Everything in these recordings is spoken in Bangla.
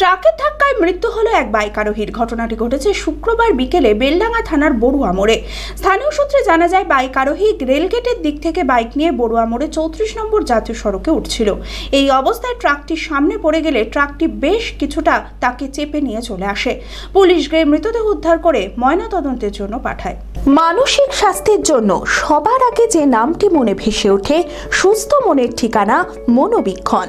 ট্রাকের ধাক্কায় মৃত্যু হলো এক বাইক আরোহীর। ঘটনাটি ঘটেছে শুক্রবার বিকেলে বেলডাঙ্গা থানার বড়ুয়া মোড়ে। স্থানীয় সূত্রে জানা যায়, বাইক আরোহী রেলগেটের দিক থেকে বাইক নিয়ে বড়ুয়া মোড়ে চৌত্রিশ নম্বর জাতীয় সড়কে উঠছিল। এই অবস্থায় ট্রাকটি সামনে পড়ে গেলে ট্রাকটি বেশ কিছুটা তাকে চেপে নিয়ে চলে আসে। পুলিশ গিয়ে মৃতদেহ উদ্ধার করে ময়নাতদন্তের জন্য পাঠায়। মানসিক স্বাস্থ্যের জন্য সবার আগে যে নামটি মনে ভেসে ওঠে, সুস্থ মনের ঠিকানা মনোবীক্ষণ।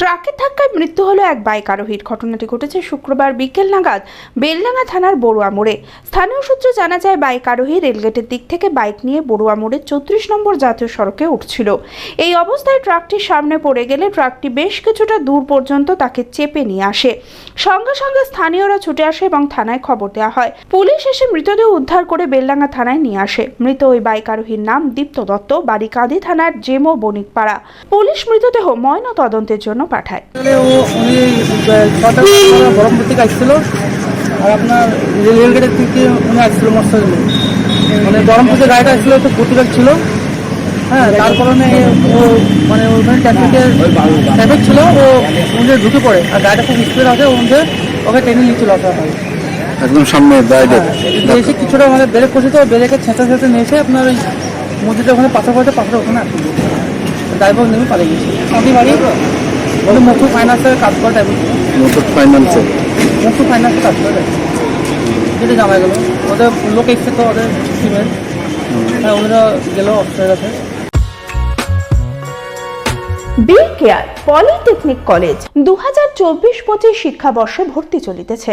ট্রাকের ধাক্কায় মৃত্যু হলো এক বাইক আরোহীর। ঘটনাটি ঘটেছে শুক্রবার বিকেল নাগাদ বেলডাঙ্গা থানার বড়ুয়া মোড়ে। স্থানীয় সূত্রে জানা যায়, বাইক আরোহী রেলগেটের দিক থেকে বাইক নিয়ে বড়ুয়া মোড়ে চৌত্রিশ নম্বর জাতীয় সড়কে উঠছিল। এই অবস্থায় ট্রাকটি সামনে পড়ে গেলে ট্রাকটি বেশ কিছুটা দূর পর্যন্ত তাকে চেপে নিয়ে আসে। সঙ্গে সঙ্গে স্থানীয়রা ছুটে আসে এবং থানায় খবর দেওয়া হয়। পুলিশ এসে মৃতদেহ উদ্ধার করে বেলডাঙ্গা থানায় নিয়ে আসে। মৃত ওই বাইক আরোহীর নাম দীপ্ত দত্ত বাড়ি কাঁদি থানার জেমো বণিকপাড়া। পুলিশ মৃতদেহ ময়না তদন্তের জন্য পাঠায়। তাহলে ও উনি ছটা বহরমপুর থেকে আসছিল আর আপনার রেলগেটের থেকে উনি আসছিল মানে বহরমপুর গাড়িটা আসছিল তো প্রতিবেগ ছিল হ্যাঁ তার কারণে ও মানে ওখানে ট্রাফিক ছিল ও উনি ঢুকে পড়ে আর গাড়িটা খুব স্পিড আছে ওখানে ওকে একদম সামনে এসে কিছুটা মানে ব্রেক করছে তো ব্রেকে ছেঁচা ছেঁচে নিয়ে এসে আপনার ওই ওখানে পাথর পড়ছে পাথর ওখানে দিয়েছে ড্রাইভার নেমে পালিয়ে গেছে আমাদের বাড়ি ওদের মুথু ফাইন্যান্সের কাজ করে ফাইন্যান্সে মুথু কাজ করে যেটা জানা গেল। ওদের লোক এসছে তো ওদের টিমের হ্যাঁ ওরা গেল অফিসের কাছে বি কেয়ার পলিটেকনিক কলেজ দু হাজার চব্বিশ পঁচিশ শিক্ষাবর্ষে ভর্তি চলিতেছে।